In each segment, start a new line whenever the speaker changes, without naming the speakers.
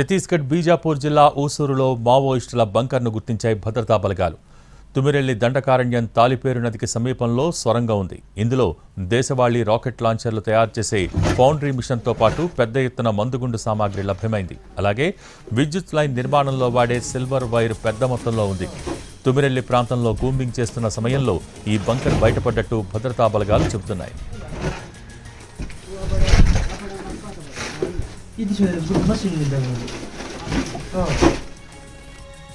ఛత్తీస్గఢ్ బీజాపూర్ జిల్లా ఊసూరులో మావోయిస్టుల బంకర్ను గుర్తించాయి భద్రతా బలగాలు. తుమిరెల్లి దండకారణ్యం తాలిపేరు నదికి సమీపంలో సొరంగం ఉంది. ఇందులో దేశవాళీ రాకెట్ లాంచర్లు తయారు చేసే ఫౌండరీ మిషన్తో పాటు పెద్ద ఎత్తున మందుగుండు సామాగ్రి లభ్యమైంది. అలాగే విద్యుత్ లైన్ నిర్మాణంలో వాడే సిల్వర్ వైర్ పెద్ద మొత్తంలో ఉంది. తుమిరెల్లి ప్రాంతంలో కూంబింగ్ చేస్తున్న సమయంలో ఈ బంకర్ బయటపడ్డట్టు భద్రతా బలగాలు చెబుతున్నాయి.
ఇది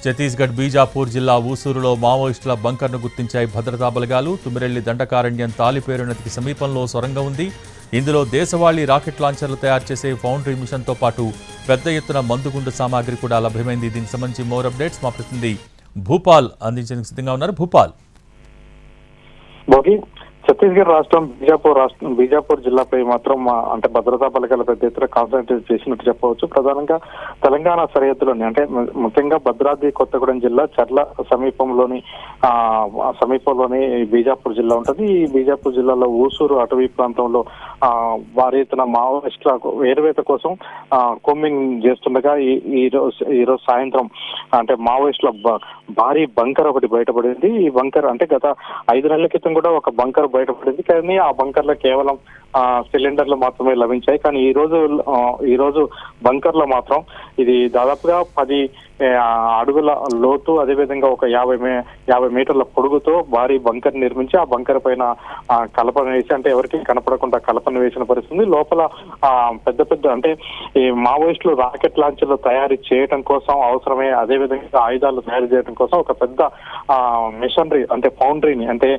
ఛత్తీస్గఢ్ బీజాపూర్ జిల్లా ఊసూరులో మావోయిస్టుల బంకర్ను గుర్తించాయి భద్రతా బలగాలు. తుమిరెల్లి దండకారణ్యం తాలిపేరు నదికి సమీపంలో సొరంగం ఉంది. ఇందులో దేశవాళీ రాకెట్ లాంచర్లు తయారు చేసే ఫౌండరీ మిషన్తో పాటు పెద్ద ఎత్తున మందుగుండు సామాగ్రి కూడా లభ్యమైంది. దీనికి సంబంధించి మోర్ అప్డేట్స్ మా ప్రతినిధి భూపాల్ అందించేందుకు సిద్ధంగా ఉన్నారు. భూపాల్
ఛత్తీస్గఢ్ రాష్ట్రం బీజాపూర్ రాష్ట్రం బీజాపూర్ జిల్లాపై మాత్రం అంటే భద్రతా బలగాల పెద్ద ఎత్తున కాన్సన్ట్రేట్ చేసినట్టు చెప్పవచ్చు. ప్రధానంగా తెలంగాణ సరిహద్దులోని అంటే ముఖ్యంగా భద్రాద్రి కొత్తగూడెం జిల్లా చర్ల సమీపంలోని ఆ సమీపంలోని బీజాపూర్ జిల్లా ఉంటుంది. ఈ బీజాపూర్ జిల్లాలో ఊసూరు అటవీ ప్రాంతంలో ఆ భారీ ఎత్తున మావోయిస్టుల ఏరువేత కోసం ఆ కొమ్మింగ్ చేస్తుండగా ఈ ఈరోజు రోజు ఈ రోజు సాయంత్రం అంటే మావోయిస్టుల భారీ బంకర్ ఒకటి బయటపడింది. ఈ బంకర్ అంటే గత ఐదు నెలల క్రితం కూడా ఒక బంకర్ బయటపడింది. కానీ ఆ బంకర్లో కేవలం సిలిండర్లు మాత్రమే లభించాయి. కానీ ఈ రోజు ఈ రోజు బంకర్లో మాత్రం ఇది దాదాపుగా పది అడుగుల లోతు అదేవిధంగా ఒక యాభై మే యాభై మీటర్ల పొడుగుతో భారీ బంకర్ నిర్మించి ఆ బంకర్ పైన కలపను వేసి అంటే ఎవరికి కనపడకుండా కలపను వేసిన పరిస్థితి లోపల పెద్ద పెద్ద అంటే ఈ మావోయిస్టులు రాకెట్ లాంచర్లు తయారు చేయడం కోసం అవసరమే అదేవిధంగా ఆయుధాలు తయారు చేయడం కోసం ఒక పెద్ద మిషనరీ అంటే ఫౌండరీని అంటే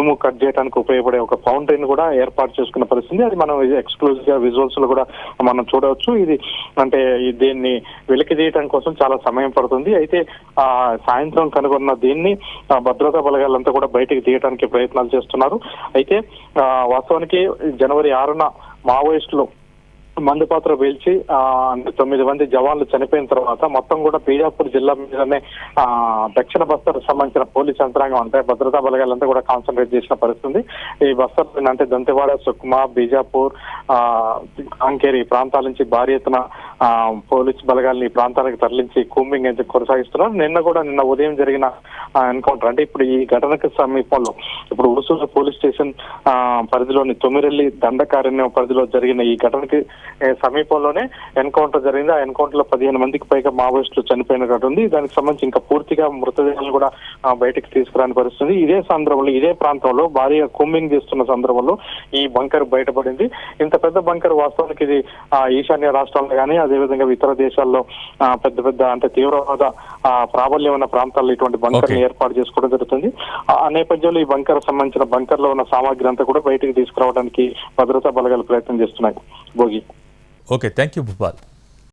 ఇనుము కట్ చేయడానికి ఉపయోగపడే ఒక ఫౌంటైన్ కూడా ఏర్పాటు చేసుకున్న పరిస్థితి. అది మనం ఎక్స్క్లూజివ్గా విజువల్స్లో కూడా మనం చూడవచ్చు. ఇది అంటే దీన్ని వెలికి తీయటం కోసం చాలా సమయం పడుతుంది. అయితే ఆ సాయంత్రం కనుగొన్న దీన్ని భద్రతా బలగాలంతా కూడా బయటికి తీయడానికి ప్రయత్నాలు చేస్తున్నారు. అయితే వాస్తవానికి జనవరి ఆరున మావోయిస్టులు మందుపాత్ర పీల్చి ఆ, తొమ్మిది మంది జవాన్లు చనిపోయిన తర్వాత మొత్తం కూడా బీజాపూర్ జిల్లా మీదనే ఆ దక్షిణ బస్తర్ సంబంధించిన పోలీస్ యంత్రాంగం అంటే భద్రతా బలగాలంతా కూడా కాన్సన్ట్రేట్ చేసిన పరిస్థితి ఈ బస్తర్ అంటే దంతెవాడ సుక్మా బీజాపూర్ ఆ కాంకేరి ఈ ప్రాంతాల నుంచి భారీ ఎత్తున ఆ పోలీస్ బలగాల్ని ఈ ప్రాంతానికి తరలించి కూంబింగ్ అయితే కొనసాగిస్తున్నారు. నిన్న కూడా నిన్న ఉదయం జరిగిన ఎన్కౌంటర్ అంటే ఇప్పుడు ఈ ఘటనకు సమీపంలో ఇప్పుడు ఊసూరు పోలీస్ స్టేషన్ పరిధిలోని తొమ్మిరెల్లి దండకారణ్యం పరిధిలో జరిగిన ఈ ఘటనకి సమీపంలోనే ఎన్కౌంటర్ జరిగింది. ఆ ఎన్కౌంటర్లో పదిహేను మందికి పైగా మావోయిస్టులు చనిపోయినట్టు ఉంది. దానికి సంబంధించి ఇంకా పూర్తిగా మృతదేహాలు కూడా బయటకు తీసుకురాని పరిస్థితి. ఇదే సందర్భంలో ఇదే ప్రాంతంలో భారీగా కుమ్మింగ్ చేస్తున్న సందర్భంలో ఈ బంకర్ బయటపడింది. ఇంత పెద్ద బంకర్ వాస్తవానికి ఇది ఈశాన్య రాష్ట్రాల్లో కానీ అదేవిధంగా ఇతర దేశాల్లో పెద్ద పెద్ద అంటే తీవ్రవాద ప్రాబల్యం ఉన్న ప్రాంతాల్లో ఇటువంటి బంకర్. ఏర్పాటు చేసుకోవడం జరుగుతుంది. ఆ ఆ నేపథ్యంలో ఈ బంకర్ సంబంధించిన బంకర్లో ఉన్న సామాగ్రి అంతా కూడా బయటికి తీసుకురావడానికి భద్రతా బలగాలు ప్రయత్నం చేస్తున్నాయి. Bhogi.
Okay thank you Bhupal.